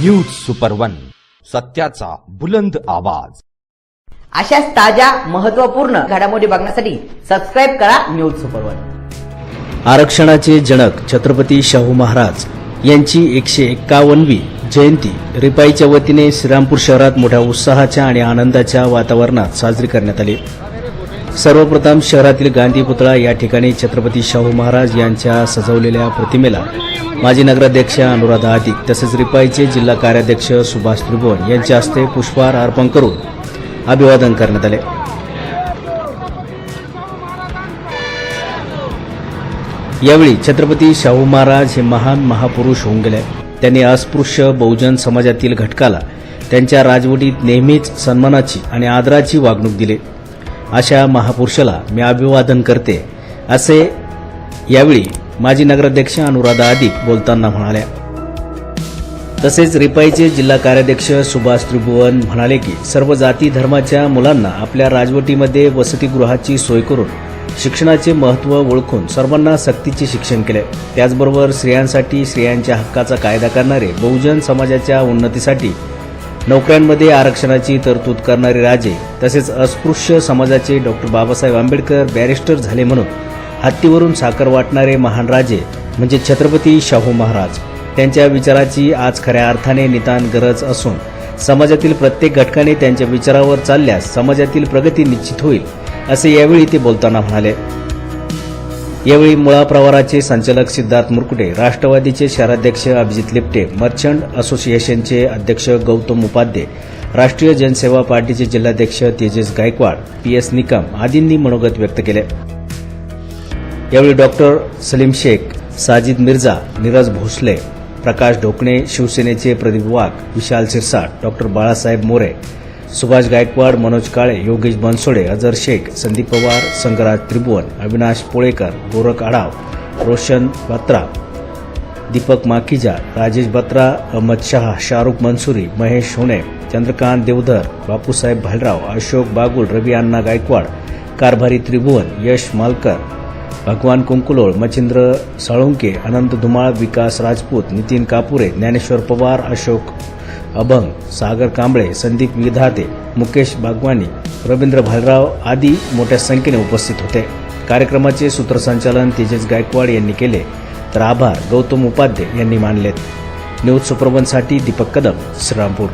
News super one सत्याचा बुलंद आवाज. अशाच ताज्या महत्त्वपूर्ण घडामोडी बघण्यासाठी सबस्क्राईब करा न्यूज सुपर वन आरक्षणाचे जनक छत्रपती शाहू महाराज यांची एकशे एक्कावन्नवी जयंती रिपाईच्या वतीने श्रीरामपूर शहरात मोठ्या उत्साहाच्या आणि आनंदाच्या वातावरणात साजरी करण्यात आली. सर्वप्रथम शहरातील गांधी पुतळा या ठिकाणी छत्रपती शाहू महाराज यांच्या सजवलेल्या प्रतिमेला माजी नगराध्यक्ष अनुराधा अधिक तसेच रिपाईचे जिल्हा कार्याध्यक्ष सुभाष त्रिभुवन यांच्या हस्ते पुष्पहार अर्पण करून अभिवादन करण्यात आले. यावेळी छत्रपती शाहू महाराज हे महान महापुरुष होऊन गेले. त्यांनी अस्पृश्य बहुजन समाजातील घटकाला त्यांच्या राजवटीत नेहमीच सन्मानाची आणि आदराची वागणूक दिली. अशा महापुरुषाला मी अभिवादन करते असे यावेळी माजी नगराध्यक्ष अनुराधा अधिक बोलताना म्हणाल्या. तसेच रिपाईचे जिल्हा कार्याध्यक्ष सुभाष त्रिभुवन म्हणाले की सर्व जाती धर्माच्या मुलांना आपल्या राजवटीमध्ये वसतिगृहाची सोय करून शिक्षणाचे महत्त्व ओळखून सर्वांना सक्तीचे शिक्षण केले. त्याचबरोबर स्त्रियांसाठी स्त्रियांच्या हक्काचा कायदा करणारे बहुजन समाजाच्या उन्नतीसाठी नोकऱ्यांमध्ये आरक्षणाची तरतूद करणारे राजे तसेच अस्पृश्य समाजाचे डॉक्टर बाबासाहेब आंबेडकर बॅरिस्टर झाले म्हणून हत्तीवरून साखर वाटणारे महान राजे म्हणजे छत्रपती शाहू महाराज. त्यांच्या विचाराची आज खऱ्या अर्थाने नितान गरज असून समाजातील प्रत्येक घटकाने त्यांच्या विचारावर चालल्यास समाजातील प्रगती निश्चित होईल असे यावेळी ते बोलताना म्हणाले. यावेळी मुळा प्रवाराचे संचालक सिद्धार्थ मुरकुटे राष्ट्रवादीचे शहराध्यक्ष अभिजित लिपटे मर्चंट असोसिएशनचे अध्यक्ष गौतम उपाध्ये राष्ट्रीय जनसेवा पार्टीचे जिल्हाध्यक्ष तेजस गायकवाड पी एस निकम आदींनी मनोगत व्यक्त केले. यावेळी डॉक्टर सलीम शेख साजिद मिर्झा नीरज भोसले प्रकाश ढोकणे शिवसेनेचे प्रदीप वाघ विशाल सिरसाट डॉक्टर बाळासाहेब मोरे सुभाष गायकवाड मनोज काळे योगेश बनसोडे अजर शेख संदीप पवार संगराज त्रिभुवन अविनाश पोळेकर गोरख आढाव रोशन बत्रा दीपक माखीजा राजेश बत्रा अहमद शाह शाहरुख मनसुरी महेश होणे चंद्रकांत देवधर बापूसाहेब भालराव अशोक बागुल रवी अण्णा गायकवाड कारभारी त्रिभुवन यश मालकर भगवान कुंकुलोळ मच्छिंद्र साळुंके अनंत धुमाळ विकास राजपूत नितीन कापुरे ज्ञानेश्वर पवार अशोक अभंग सागर कांबळे संदीप विधाते मुकेश बागवानी रवींद्र भालराव आदी मोठ्या संख्येने उपस्थित होते. कार्यक्रमाचे सूत्रसंचालन तेजस गायकवाड यांनी केले तर आभार गौतम उपाध्ये यांनी मानलेत. न्यूज सुप्रबंधसाठी दीपक कदम श्रीरामपूर.